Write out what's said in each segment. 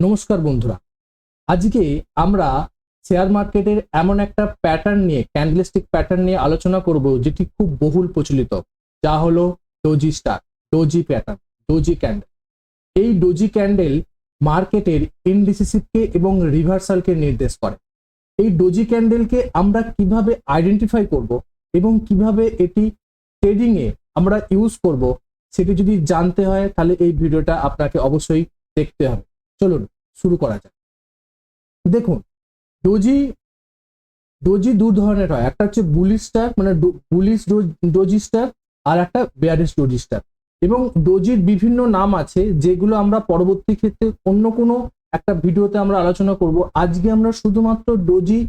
নমস্কার বন্ধুরা। আজকে আমরা শেয়ার মার্কেটের এমন একটা প্যাটার্ন নিয়ে ক্যান্ডেলস্টিক প্যাটার্ন নিয়ে আলোচনা করব যেটি খুব বহুল প্রচলিত, যা হলো doji star doji pattern doji candle এই ডোজি ক্যান্ডেল মার্কেটের ইনডিসিসিভকে এবং রিভার্সালকে নির্দেশ করে। এই ডোজি ক্যান্ডেলকে আমরা কীভাবে আইডেন্টিফাই করব এবং কীভাবে এটি ট্রেডিং এ আমরা ইউজ করব, সেটি যদি জানতে হয় তাহলে এই ভিডিওটা আপনাকে অবশ্যই দেখতে হবে। চলুন, শুরু করা যাক। দেখুন ডোজি ডোজি দু ধরনের হয়। একটা হচ্ছে বুলিশ স্টার মানে বুলিশ ডোজি স্টার আর একটা বেয়ারিশ ডোজি স্টার এবং ডোজির বিভিন্ন নাম আছে, যেগুলো আমরা পরবর্তী ক্ষেত্রে অন্য কোনো একটা ভিডিওতে আমরা আলোচনা করব। আজকে আমরা শুধুমাত্র ডোজি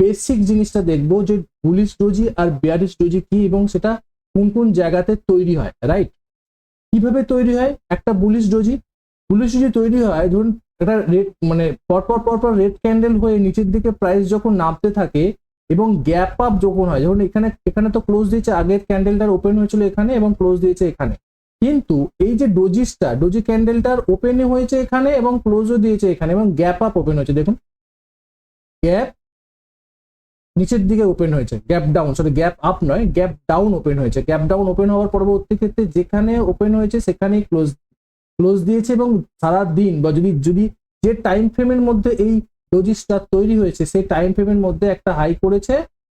বেসিক জিনিসটা দেখব, যে বুলিশ ডোজি আর বেয়ারিশ ডোজি কি এবং সেটা কোন কোন জায়গাতে তৈরি হয় রাইট কীভাবে তৈরি হয় একটা বুলিশ ডোজি বুলিশ ডোজি তৈরি হয়, ধরুন একটা রেড মানে পরপর পরপর রেড ক্যান্ডেল হয়ে নিচের দিকে প্রাইস যখন নামতে থাকে এবং গ্যাপ আপ যখন হয় যখন এখানে এখানে তো ক্লোজ দিয়েছে, আগের ক্যান্ডেলটার ওপেন হয়েছিল এখানে এবং ক্লোজ দিয়েছে এখানে। কিন্তু এই যে ডোজিসটা ডোজি ক্যান্ডেলটার ওপেনই হয়েছে এখানে এবং ক্লোজও দিয়েছে এখানে এবং গ্যাপ আপ ওপেন হয়েছে। দেখুন গ্যাপ নিচের দিকে ওপেন হয়েছে gap down sorry gap up নয় গ্যাপ ডাউন ওপেন হয়েছে। গ্যাপ ডাউন ওপেন হওয়ার পরবর্তী ক্ষেত্রে যেখানে ওপেন হয়েছে সেখানেই ক্লোজ ক্লোজ দিয়েছে এবং সারা দিন বা যদি যদি যে টাইম ফ্রেমের মধ্যে এই ডোজিসটা তৈরি হয়েছে, সেই টাইম ফ্রেমের মধ্যে একটা হাই করেছে,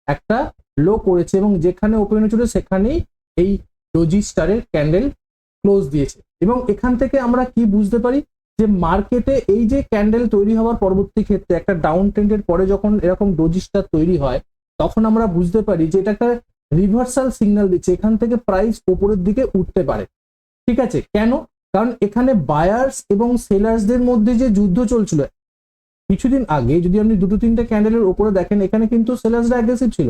একটা লো করেছে এবং যেখানে ওপেন হয়েছিল সেখানেই এই ডোজি স্টারের ক্যান্ডেল ক্লোজ দিয়েছে। এবং এখান থেকে আমরা কি বুঝতে পারি? যে মার্কেটে এই যে ক্যান্ডেল তৈরি হওয়ার পরবর্তী ক্ষেত্রে একটা ডাউন ট্রেন্ডের পরে যখন এরকম ডোজি স্টার তৈরি হয়, তখন আমরা বুঝতে পারি যে এটা একটা রিভার্সাল সিগন্যাল দিচ্ছে, এখান থেকে প্রাইস উপরের দিকে উঠতে পারে। ঠিক আছে? কেন? কারণ এখানে বায়ার্স এবং সেলার্সদের মধ্যে যে যুদ্ধ চলছিল, কিছুদিন আগে যদি আপনি দুটো তিনটে ক্যান্ডেলের উপরে দেখেন, এখানে কিন্তু সেলার্সরা অ্যাগ্রেসিভ ছিল।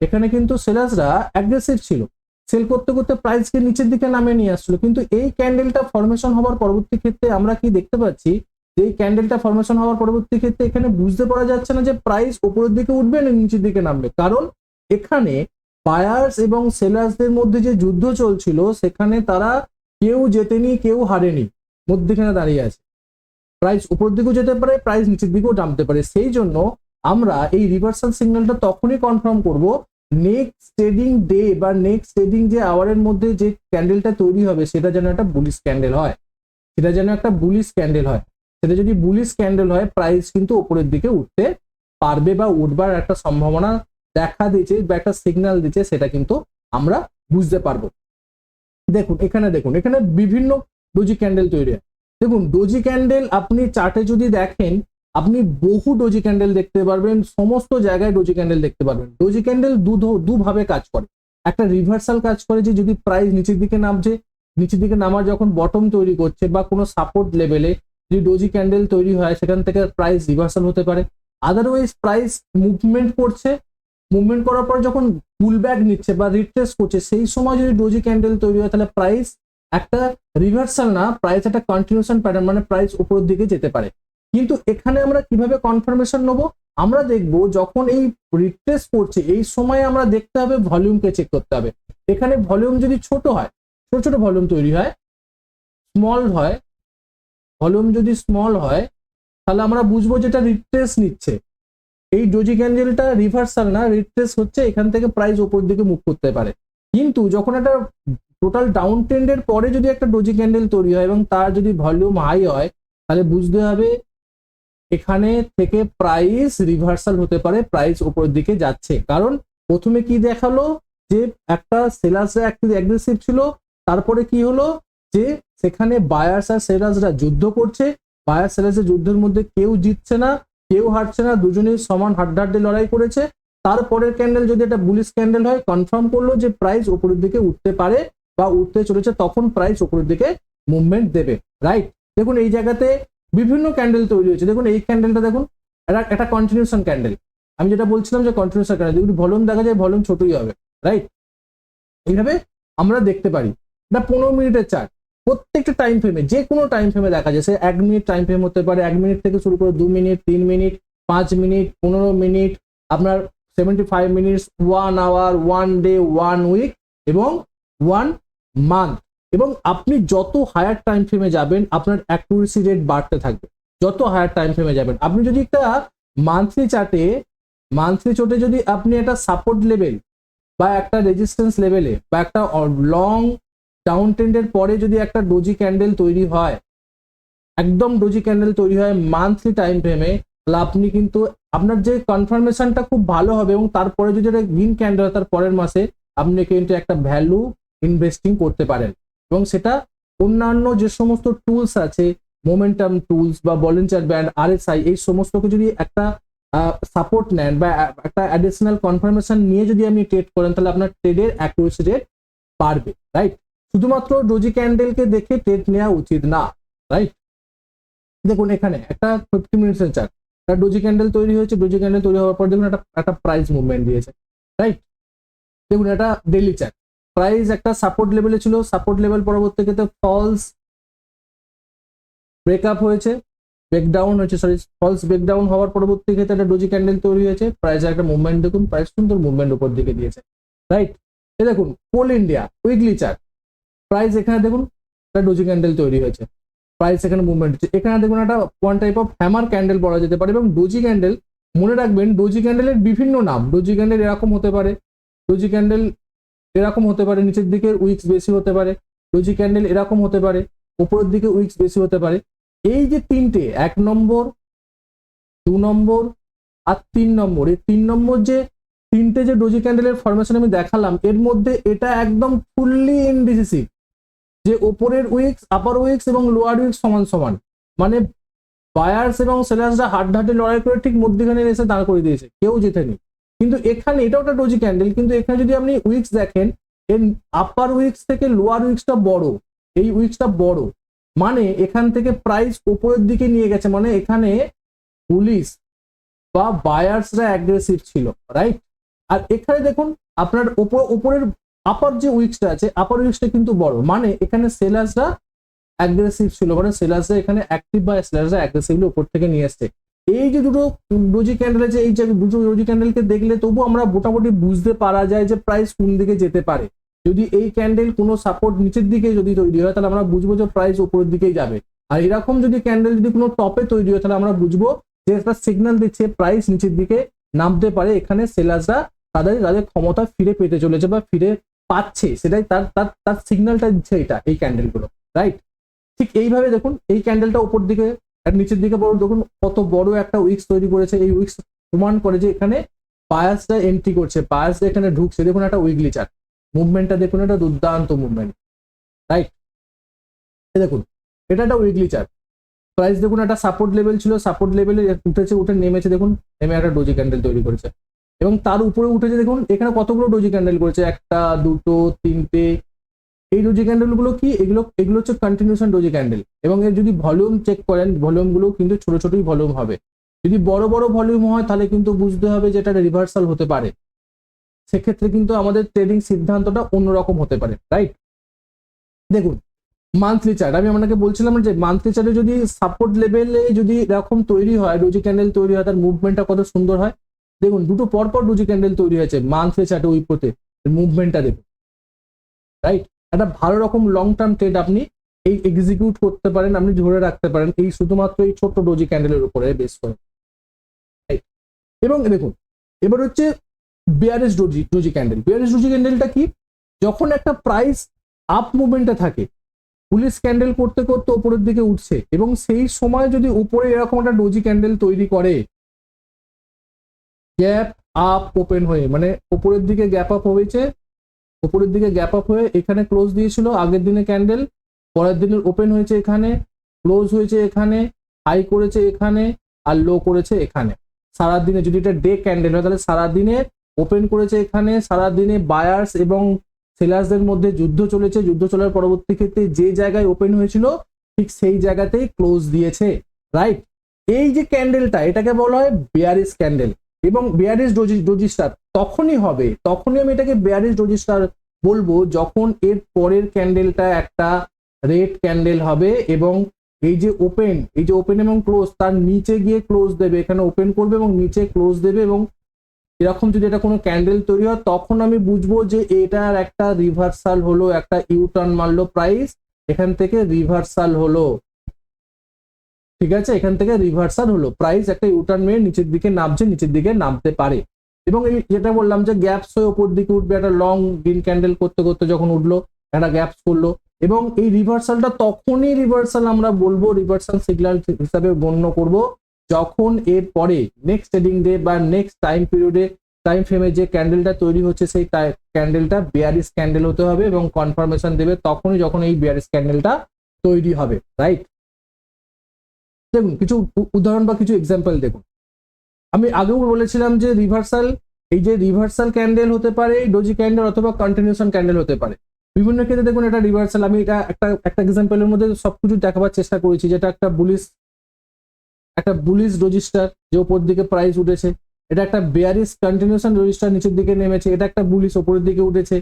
এখানে কিন্তু সেলার্সরা অ্যাগ্রেসিভ ছিল। সেল করতে করতে প্রাইসকে নিচের দিকে নামিয়ে নিয়ে আসছিল। কিন্তু এই ক্যান্ডেলটা ফরমেশন হওয়ার পরবর্তী ক্ষেত্রে আমরা কি দেখতে পাচ্ছি? যে এই ক্যান্ডেলটা ফরমেশন হওয়ার পরবর্তী ক্ষেত্রে এখানে বুঝতে পারা যাচ্ছে না যে প্রাইস উপরের দিকে উঠবে না নিচের দিকে নামবে। কারণ এখানে বায়ার্স এবং সেলার্সদের মধ্যে যে যুদ্ধ চলছিল, সেখানে তারা কেউ জেতেনি, কেউ হারেনি, মধ্যেখানে দাঁড়িয়ে আছে। প্রাইস উপর দিকেও যেতে পারে প্রাইস নিচের দিকেও নামতে পারে। সেই জন্য আমরা এই রিভার্সাল সিগন্যালটা তখনই কনফার্ম করব নেক্সট ট্রেডিং ডে বা নেক্সট ট্রেডিং যে আওয়ারের মধ্যে যে ক্যান্ডেলটা তৈরি হবে, সেটা যেন একটা বুলিশ ক্যান্ডেল হয়। সেটা যেন একটা বুলিশ ক্যান্ডেল হয়। সেটা যদি বুলিশ ক্যান্ডেল হয় প্রাইস কিন্তু উপরের দিকে উঠতে পারবে বা উঠবার একটা সম্ভাবনা দেখা দিচ্ছে বা একটা সিগন্যাল দিচ্ছে সেটা কিন্তু আমরা বুঝতে পারব। দেখুন, এখানে দেখুন, এখানে বিভিন্ন ডোজি ক্যান্ডেল তৈরি হয়। দেখুন ডোজি ক্যান্ডেল আপনি চার্টে যদি দেখেন, আপনি বহু ডোজি ক্যান্ডেল দেখতে পারবেন, সমস্ত জায়গায় ডোজি ক্যান্ডেল দেখতে পারবেন। ডোজি ক্যান্ডেল দুভাবে কাজ করে। একটা রিভার্সাল কাজ করে যে যদি প্রাইস নিচের দিকে নামছে, নিচের দিকে নামার যখন বটম তৈরি করছে বা কোনো সাপোর্ট লেভেলে যদি ডোজি ক্যান্ডেল তৈরি হয়, সেখান থেকে প্রাইস রিভার্সাল হতে পারে। আদারওয়াইজ প্রাইস মুভমেন্ট করছে মুভমেন্ট করার পর যখন পুল ব্যাক নিচ্ছে বা রিট্রেস করছে, সেই সময় যদি ডোজি ক্যান্ডেল তৈরি হয়, তাহলে প্রাইস একটা রিভার্সাল না প্রাইস একটা কন্টিনিউশন প্যাটার্ন মানে প্রাইস উপরের দিকে যেতে পারে। কিন্তু এখানে আমরা কীভাবে কনফার্মেশন নেব? আমরা দেখব যখন এই রিট্রেস করছে, এই সময় আমরা দেখতে হবে ভলিউমকে চেক করতে হবে। এখানে ভলিউম যদি ছোট হয়, ছোট ছোট ভলিউম তৈরি হয় স্মল হয় ভলিউম যদি স্মল হয়, তাহলে আমরা বুঝব যেটা রিট্রেস নিচ্ছে। এই ডোজি ক্যান্ডেলটা রিভার্সাল না রিট্রেস হচ্ছে, এখান থেকে প্রাইস ওপর দিকে মুভ করতে পারে। কিন্তু যখন একটা টোটাল ডাউন ট্রেন্ডের পরে যদি একটা ডোজি ক্যান্ডেল তৈরি হয় এবং তার যদি ভলিউম হাই হয়, তাহলে বুঝতে হবে এখানে থেকে প্রাইস রিভার্সাল হতে পারে প্রাইস উপরের দিকে যাচ্ছে। কারণ প্রথমে কি দেখাল যে একটা সেলার্সরা অ্যাগ্রেসিভ ছিল, তারপরে কি হলো যে সেখানে বায়ার্স আর সেলার্সরা যুদ্ধ করছে বায়ার সেলার্সের যুদ্ধের মধ্যে কেউ জিতছে না কেউ হারছে না, দুজনেই সমান হাড্ডাহাড্ডি লড়াই করেছে। তারপরের ক্যান্ডেল যদি একটা বুলিশ ক্যান্ডেল হয় কনফার্ম করল যে প্রাইস উপরের দিকে উঠতে পারে বা উঠতে চলেছে, তখন প্রাইস উপরের দিকে মুভমেন্ট দেবে। রাইট দেখুন, এই জায়গাতে বিভিন্ন ক্যান্ডেল তৈরি হয়েছে। দেখুন, এই ক্যান্ডেলটা দেখুন একটা কন্টিনিউশন ক্যান্ডেল আমি যেটা বলছিলাম যে কন্টিনিউশন ক্যান্ডেল যদি ভলিউম দেখা যায় ভলিউম ছোটই হবে। রাইট এইভাবে আমরা দেখতে পারি। এটা পনেরো মিনিটের চার্ট প্রত্যেকটা টাইম ফ্রেমে যে কোনো টাইম ফ্রেমে দেখা যায়। সে এক মিনিট টাইম ফ্রেম হতে পারে, এক মিনিট থেকে শুরু করে দু মিনিট তিন মিনিট পাঁচ মিনিট পনেরো মিনিট আপনার seventy five minutes one hour one day one week এবং ওয়ান মান্থ এবং আপনি যত হায়ার টাইম ফ্রেমে যাবেন, আপনার অ্যাকুরেসি রেট বাড়তে থাকবে। যত হায়ার টাইম ফ্রেমে যাবেন। আপনি যদি একটা মান্থলি চার্টে মান্থলি চার্টে যদি আপনি একটা সাপোর্ট লেভেল বা একটা রেজিস্ট্যান্স লেভেলে বা একটা লং ডাউন ট্রেন্ডের পরে যদি একটা ডোজি ক্যান্ডেল তৈরি হয়, একদম ডোজি ক্যান্ডেল তৈরি হয় মান্থলি টাইম ফ্রেমে তাহলে আপনি কিন্তু আপনার যে কনফার্মেশনটা খুব ভালো হবে এবং তারপরে যদি একটা গ্রিন ক্যান্ডেল তার পরের মাসে আপনি কিন্তু একটা ভ্যালু ইনভেস্টিং করতে পারেন। এবং সেটা অন্যান্য যে সমস্ত টুলস আছে মোমেন্টাম টুলস বা ভলেন্টিয়ার ব্যান্ড আরএসআই এই সমস্তকে যদি একটা সাপোর্ট নেন বা একটা অ্যাডিশনাল কনফার্মেশন নিয়ে যদি আপনি ট্রেড করেন, তাহলে আপনার ট্রেডের অ্যাকুরেসি রেট বাড়বে রাইট শুধুমাত্র ডোজি ক্যান্ডেলকে দেখে ট্রেড নেওয়া উচিত না রাইট দেখুন এখানে একটা ফিফটি মিনিটসের চার্ট একটা ডোজি ক্যান্ডেল তৈরি হয়েছে ডোজি ক্যান্ডেল তৈরি হওয়ার পর দেখুন একটা একটা প্রাইস মুভমেন্ট দিয়েছে রাইট দেখুন এটা ডেলি চার্ট প্রাইস একটা সাপোর্ট লেভেলে ছিল সাপোর্ট লেভেল পরবর্তীতে ফলস ব্রেকআপ হয়েছে ব্রেকডাউন হয়েছে সরি ফলস ব্রেকডাউন হওয়ার পরবর্তী ক্ষেত্রে একটা ডোজি ক্যান্ডেল তৈরি হয়েছে প্রাইসের একটা মুভমেন্ট দেখুন প্রাইস সুন্দর মুভমেন্ট উপর দিকে দিয়েছে রাইট এ দেখুন Coal India weekly chart price এখানে দেখুন, একটা ডোজি ক্যান্ডেল তৈরি হয়েছে। প্রাইস এখানে মুভমেন্ট হচ্ছে। এখানে দেখুন একটা one type of hammer candle বলা যেতে পারে এবং ডোজি ক্যান্ডেল মনে রাখবেন ডোজি ক্যান্ডেলের বিভিন্ন নাম। ডোজি ক্যান্ডেল এরকম হতে পারে ডোজি ক্যান্ডেল এরকম হতে পারে, নিচের দিকে উইক্স বেশি হতে পারে ডোজি ক্যান্ডেল এরকম হতে পারে, উপরের দিকে উইক্স বেশি হতে পারে। এই যে তিনটে, এক নম্বর, দু নম্বর আর তিন নম্বর, এই তিন নম্বর যে তিনটে যে ডোজি ক্যান্ডেলের ফরমেশন আমি দেখালাম, এর মধ্যে এটা একদম ফুললি ইনডিসিসিভ যে ওপরের উইক্স আপার উইক্স এবং লোয়ার উইক্স সমান সমান। মানে বায়ার্স এবং সেলার্সরা হাড্ডাহাড্ডি লড়াই করে ঠিক মধ্যখানে এসে দাঁড় করে দিয়েছে, কেউ জেতেনি। কিন্তু এখানে এটাও একটা ডোজি ক্যান্ডেল কিন্তু এখানে যদি আপনি উইক্স দেখেন, এর আপার উইক্স থেকে লোয়ার উইক্সটা বড়, এই উইক্সটা বড়। মানে এখান থেকে প্রাইস উপরের দিকে নিয়ে গেছে মানে এখানে পুলিশ বা বায়ার্সরা অ্যাগ্রেসিভ ছিল রাইট আর এখানে দেখুন, আপনার ওপর উপরের আপার যে উইক্সটা আছে আপার উইক্সটা কিন্তু বড়। মানে এখানে সেলার্সরা অ্যাগ্রেসিভ ছিল। মানে সেলার্সরা এখানে অ্যাক্টিভ বা সেলার্সরা অ্যাগ্রেসিভলি উপর থেকে নিয়ে এসছে এই যে দুটো রোজি ক্যান্ডেল আছে, এই যে দুটো রোজি ক্যান্ডেলকে দেখলে তবু আমরা মোটামুটি বুঝতে পারা যায় যে প্রাইস কোন দিকে যেতে পারে। যদি এই ক্যান্ডেল কোনো সাপোর্ট নিচের দিকে যদি তৈরি হয়, তাহলে আমরা বুঝব যে প্রাইস উপরের দিকেই যাবে। আর এরকম যদি ক্যান্ডেল যদি কোনো টপে তৈরি হয়, তাহলে আমরা বুঝব যে একটা সিগন্যাল দিচ্ছে প্রাইস নিচের দিকে নামতে পারে। এখানে সেলার্সরা তাদের তাদের ক্ষমতা ফিরে পেতে চলেছে বা ফিরে পাচ্ছে, সেটাই তার তার তার সিগন্যালটা দিচ্ছে এটা, এই ক্যান্ডেলগুলো রাইট ঠিক এইভাবে দেখুন, এই ক্যান্ডেলটা উপর দিকে আর নিচের দিকে বড় দেখুন কত বড় একটা উইক্স তৈরি করেছে, এই উইক্স প্রমাণ করে যে এখানে বায়াসটা এন্ট্রি করছে বায়াসটা এখানে ঢুকছে, দেখুন একটা উইকলি চার্ট মুভমেন্টটা দেখুন, একটা দুর্দান্ত মুভমেন্ট রাইট দেখুন, এটা একটা উইকলি চার্ট প্রাইস দেখুন একটা সাপোর্ট লেভেল ছিল সাপোর্ট লেভেলে উঠেছে, উঠে নেমেছে, দেখুন, নেমে একটা ডোজি ক্যান্ডেল তৈরি করেছে। এবং তার উপরে উঠেছে দেখুন, এখানে কতগুলো ডোজি ক্যান্ডেল করেছে? একটা, দুটো, তিনটে। এই ডোজি ক্যান্ডেলগুলো কি? এগুলো এগুলো হচ্ছে কন্টিনিউশন ডোজি ক্যান্ডেল এবং এর যদি ভলিউম চেক করেন ভলিউমগুলো কিন্তু ছোট ছোটই ভলিউম হবে। যদি বড় বড় ভলিউম হয়, তাহলে কিন্তু বুঝতে হবে যে এটা রিভার্সাল হতে পারে। সেক্ষেত্রে কিন্তু আমাদের ট্রেডিং সিদ্ধান্তটা অন্যরকম হতে পারে রাইট দেখুন মান্থলি চার্ট আমি আপনাকে বলছিলাম যে মান্থলি চার্টে যদি সাপোর্ট লেভেলে যদি এরকম তৈরি হয় ডোজি ক্যান্ডেল তৈরি হয়, তার মুভমেন্টটা কত সুন্দর হয়? দেখুন, দুটো পরপর ডোজি ক্যান্ডেল তৈরি হয়েছে মান্থলি চার্টে উইপোতে মুভমেন্টটা দেখুন রাইট একটা ভালো রকম লং টার্ম ট্রেড আপনি এই এক্সিকিউট করতে পারেন, আপনি ধরে রাখতে পারেন, এই শুধুমাত্র এই ছোট্ট ডোজি ক্যান্ডেলের উপরে বেস করে রাইট এবং দেখুন, এবার হচ্ছে bearish doji doji candle bearish doji ক্যান্ডেলটা কি? যখন একটা প্রাইস আপ মুভমেন্টে থাকে পুলিশ ক্যান্ডেল করতে করতে উপরের দিকে উঠছে, এবং সেই সময় যদি উপরে এরকম একটা ডোজি ক্যান্ডেল তৈরি করে গ্যাপ আপ ওপেন হয়ে মানে উপরের দিকে গ্যাপ আপ হয়েছে, উপরের দিকে গ্যাপ আপ হয়ে এখানে ক্লোজ দিয়েছিল, আগের দিনে ক্যান্ডেল পরের দিনের ওপেন হয়েছে এখানে ক্লোজ হয়েছে এখানে হাই করেছে এখানে, আর লো করেছে এখানে। সারাদিনে যদি এটা ডে ক্যান্ডেল হয়, তাহলে সারাদিনে ওপেন করেছে এখানে, সারাদিনে বায়ার্স এবং সেলার্সদের মধ্যে যুদ্ধ চলেছে, যুদ্ধ চলার পরবর্তী ক্ষেত্রে যে জায়গায় ওপেন হয়েছিল, ঠিক সেই জায়গাতেই ক্লোজ দিয়েছে রাইট এই যে ক্যান্ডেলটা এটাকে বলা হয় বেয়ারিস ক্যান্ডেল এবং বেয়ারিস ডোজি ডোজিস্টার তখনই হবে, তখনই আমি এটাকে বেয়ারিস ডোজিস্টার বলব যখন এর পরের ক্যান্ডেলটা একটা রেড ক্যান্ডেল হবে এবং এই যে ওপেন এই যে ওপেন এবং ক্লোজ তার নিচে গিয়ে ক্লোজ দেবে, এখানে ওপেন করবে এবং নিচে ক্লোজ দেবে এবং এরকম যদি এটা কোনো ক্যান্ডেল তৈরি হয়, তখন আমি বুঝব যে এটার একটা রিভার্সাল হলো, একটা ইউটার্ন মারলো প্রাইস এখান থেকে রিভার্সাল হলো। ঠিক আছে? এখান থেকে রিভার্সাল হলো। প্রাইস একটা ইউটার্ন মেয়ে নিচের দিকে নামছে, নিচের দিকে নামতে পারে। এবং এই যেটা বললাম যে গ্যাপস হয়ে ওপর দিকে উঠবে, একটা লং গ্রিন ক্যান্ডেল করতে করতে যখন উঠল, একটা গ্যাপস করল। এবং এই রিভার্সালটা তখনই রিভার্সাল আমরা বলব রিভার্সাল সিগন্যাল হিসাবে গণ্য করব। যখন এর পরে নেক্সট ট্রেডিং ডে বা নেক্সট টাইম পিরিয়ডে টাইম ফ্রেমে যে ক্যান্ডেলটা তৈরি হচ্ছে, সেই ক্যান্ডেলটা বেয়ারিস ক্যান্ডেল হতে হবে এবং কনফার্মেশন দেবে তখনই যখন এই বেয়ারিস ক্যান্ডেলটা তৈরি হবে রাইট দেখুন, কিছু উদাহরণ বা কিছু এক্সাম্পল দেখুন। আমি আগেও বলেছিলাম যে রিভার্সাল এই যে রিভার্সাল ক্যান্ডেল হতে পারে ডোজি ক্যান্ডেল অথবা কন্টিনিউশন ক্যান্ডেল হতে পারে। বিভিন্ন ক্ষেত্রে দেখুন, এটা রিভার্সাল আমি এটা একটা একটা এক্সাম্পলের মধ্যে সবকিছু দেখাবার চেষ্টা করেছি, যেটা একটা বুলিশ একটা বুলিশ রেজিস্টার যে ওপর দিকে প্রাইস উঠেছে। এটা একটা বেয়ারিস কন্টিনিউশন রেজিস্টার নিচের দিকে নেমেছে, এটা একটা বুলিশ ওপরের দিকে উঠেছে।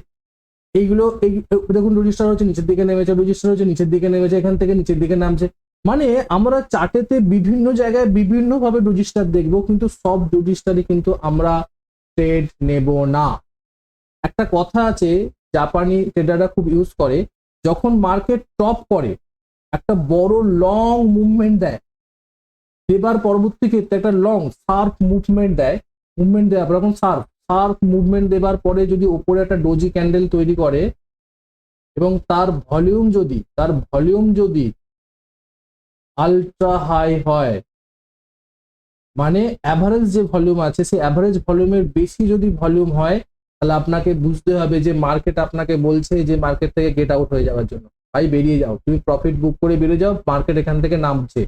এইগুলো, এই, দেখুন রেজিস্টার হচ্ছে নিচের দিকে নেমেছে রেজিস্টার হচ্ছে নিচের দিকে নেমেছে, এখান থেকে নিচের দিকে নামছে। মানে আমরা চার্টেতে বিভিন্ন জায়গায় বিভিন্ন ভাবে রেজিস্টার দেখব, কিন্তু সব রেজিস্টারই কিন্তু আমরা ট্রেড নেব না। একটা কথা আছে জাপানি ট্রেডাররা খুব ইউজ করে, যখন মার্কেট টপ করে, একটা বড় লং মুভমেন্ট দেয়, দেবার পরবর্তী ক্ষেত্রে একটা লং শার্প মুভমেন্ট দেয় মুভমেন্ট দেয় যখন সার্ফ শার্প মুভমেন্ট দেবার পরে যদি ওপরে একটা ডোজি ক্যান্ডেল তৈরি করে, এবং তার ভলিউম যদি, তার ভলিউম যদি আলট্রা হাই হয়। মানে অ্যাভারেজ যে ভলিউম আছে, সেই অ্যাভারেজ ভলিউমের বেশি যদি ভলিউম হয়, তাহলে আপনাকে বুঝতে হবে যে মার্কেট আপনাকে বলছে যে মার্কেট থেকে গেট আউট হয়ে যাওয়ার জন্য। ভাই, বেরিয়ে যাও। তুমি প্রফিট বুক করে বেরিয়ে যাও মার্কেট এখান থেকে নামছে।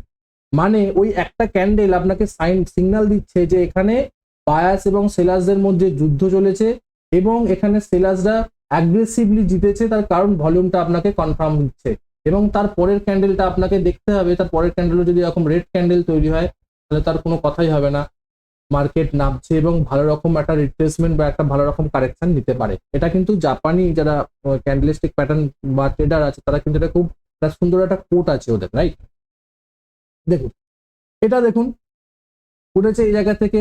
মানে ওই একটা ক্যান্ডেল আপনাকে সাইন সিগন্যাল দিচ্ছে যে এখানে বায়াস এবং সেলার্সদের মধ্যে যুদ্ধ চলেছে এবং এখানে সেলার্সরা অ্যাগ্রেসিভলি জিতেছে, তার কারণ ভলিউমটা আপনাকে কনফার্ম দিচ্ছে। এবং তার পরের ক্যান্ডেলটা আপনাকে দেখতে হবে, তার পরের ক্যান্ডেলও যদি এরকম রেড ক্যান্ডেল তৈরি হয়, তাহলে তার কোনো কথাই হবে না। মার্কেট নামছে এবং ভালো রকম একটা রিপ্লেসমেন্ট বা একটা ভালো রকম কারেকশন নিতে পারে। এটা কিন্তু জাপানি যারা ক্যান্ডেলিস্টিক প্যাটার্ন বা ট্রেডার আছে, তারা কিন্তু এটা খুব, একটা সুন্দর একটা কোট আছে ওদের রাইট দেখুন, এটা দেখুন উঠেছে এই জায়গা থেকে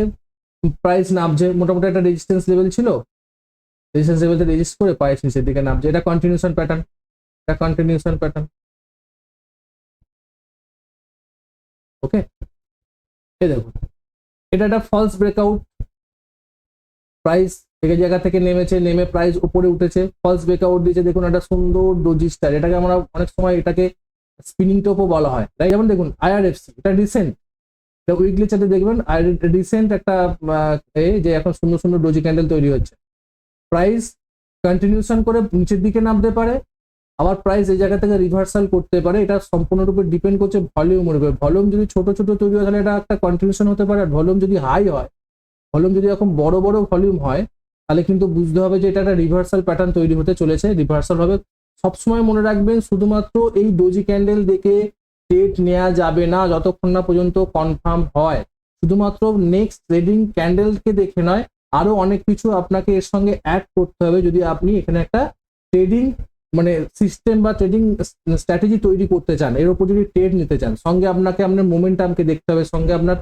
প্রাইস নামছে, মোটামুটি একটা রেজিস্ট্যান্স লেভেল ছিল। রেজিস্ট্যান্স লেভেলতে রেজিস্ট করে প্রাইস নিচের দিকে নামছে। এটা কন্টিনিউশন প্যাটার্ন এটা কন্টিনিউশন প্যাটার্ন ওকে এই দেখুন। এটা একটা ফলস ব্রেকআউট প্রাইস থেকে জায়গা থেকে নেমেছে নেমে প্রাইস উপরে উঠেছে। ফলস ব্রেকআউট দিয়েছে দেখুন একটা সুন্দর ডোজি স্টার এটাকে আমরা অনেক সময় এটাকে স্পিনিং টপও বলা হয়। তাই যেমন দেখুন আইআরএফসি এটা রিসেন্ট এটা উইকলি চার্টে দেখবেন রিসেন্ট একটা আহ, এ যে এখন সুন্দর সুন্দর ডোজি ক্যান্ডেল তৈরি হচ্ছে। প্রাইস কন্টিনিউশন করে নিচের দিকে নামতে পারে আবার প্রাইস এই জায়গা থেকে রিভার্সাল করতে পারে। এটা সম্পূর্ণরূপে ডিপেন্ড করছে ভলিউমের উপরে। ভলিউম যদি ছোট ছোট তৈরি হয়, তাহলে এটা একটা কন্টিনিউশন হতে পারে। আর ভলিউম যদি হাই হয় ভলিউম যদি এরকম বড় বড় ভলিউম হয়, তাহলে কিন্তু বুঝতে হবে যে এটা একটা রিভার্সাল প্যাটার্ন তৈরি হতে চলেছে। রিভার্সাল হবে। সবসময় মনে রাখবেন, শুধুমাত্র এই ডোজি ক্যান্ডেল দেখে ডেট নেওয়া যাবে না, যতক্ষণ না পর্যন্ত কনফার্ম হয়। শুধুমাত্র নেক্সট ট্রেডিং ক্যান্ডেলকে দেখে নয়, আরও অনেক কিছু আপনাকে এর সঙ্গে অ্যাড করতে হবে। যদি আপনি এখানে একটা ট্রেডিং মানে সিস্টেম বা ট্রেডিং স্ট্র্যাটেজি তৈরি করতে চান, এর উপর যদি ট্রেড নিতে চান, সঙ্গে আপনাকে আপনার মোমেন্টামকে দেখতে হবে, সঙ্গে আপনার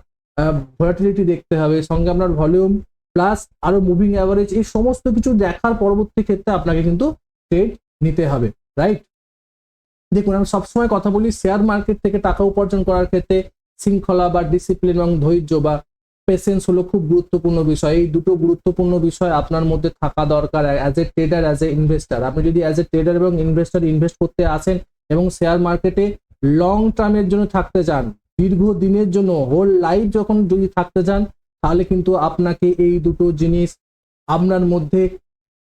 ভলাটিলিটি দেখতে হবে, সঙ্গে আপনার ভলিউম প্লাস আরও মুভিং অ্যাভারেজ এই সমস্ত কিছু দেখার পরবর্তী ক্ষেত্রে আপনাকে কিন্তু ট্রেড নিতে হবে রাইট দেখুন, আমি সবসময় কথা বলি শেয়ার মার্কেট থেকে টাকা উপার্জন করার ক্ষেত্রে শৃঙ্খলা বা ডিসিপ্লিন এবং ধৈর্য বা পেশেন্স হলো খুব গুরুত্বপূর্ণ বিষয়। এই দুটো গুরুত্বপূর্ণ বিষয় আপনার মধ্যে থাকা দরকার as a trader as an investor আপনি যদি অ্যাজ এ ট্রেডার এবং ইনভেস্টার ইনভেস্ট করতে আসেন এবং শেয়ার মার্কেটে লং টার্মের জন্য থাকতে চান দীর্ঘ দিনের জন্য হোল লাইফ যখন যদি থাকতে চান, তাহলে কিন্তু আপনাকে এই দুটো জিনিস আপনার মধ্যে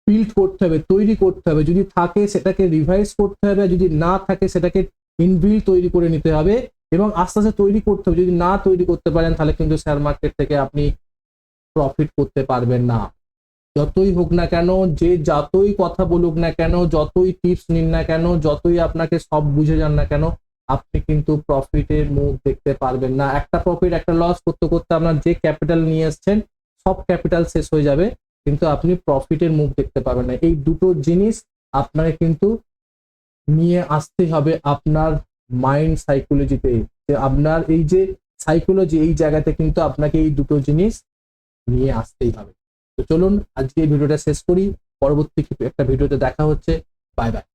বিল্ড করতে হবে, তৈরি করতে হবে। যদি থাকে সেটাকে রিভাইজ করতে হবে, যদি না থাকে সেটাকে ইনবিল তৈরি করে নিতে হবে। এবং আস্তে আস্তে তৈরি করতে হবে। যদি না তৈরি করতে পারেন, তাহলে কিন্তু শেয়ার মার্কেট থেকে আপনি প্রফিট করতে পারবেন না। যতই হোক না কেন, যে যতই কথা বলুক না কেন, যতই টিপস নিন না কেন, যতই আপনাকে সব বুঝে যান না কেন, আপনি কিন্তু প্রফিটের মুখ দেখতে পারবেন না। একটা প্রফিট একটা লস করতে করতে আপনার যে ক্যাপিটাল নিয়ে এসছেন, সব ক্যাপিটাল শেষ হয়ে যাবে, কিন্তু আপনি প্রফিটের মুখ দেখতে পাবেন না। এই দুটো জিনিস আপনাকে কিন্তু নিয়ে আসতে হবে আপনার মাইন্ড সাইকোলজিতে আপনার এই যে সাইকোলজি এই জায়গাতে কিন্তু আপনাকে এই দুটো জিনিস নিয়ে আসতেই হবে। তো চলুন আজকে এই ভিডিওটা শেষ করি, পরবর্তী একটা ভিডিওতে দেখা হচ্ছে। Bye bye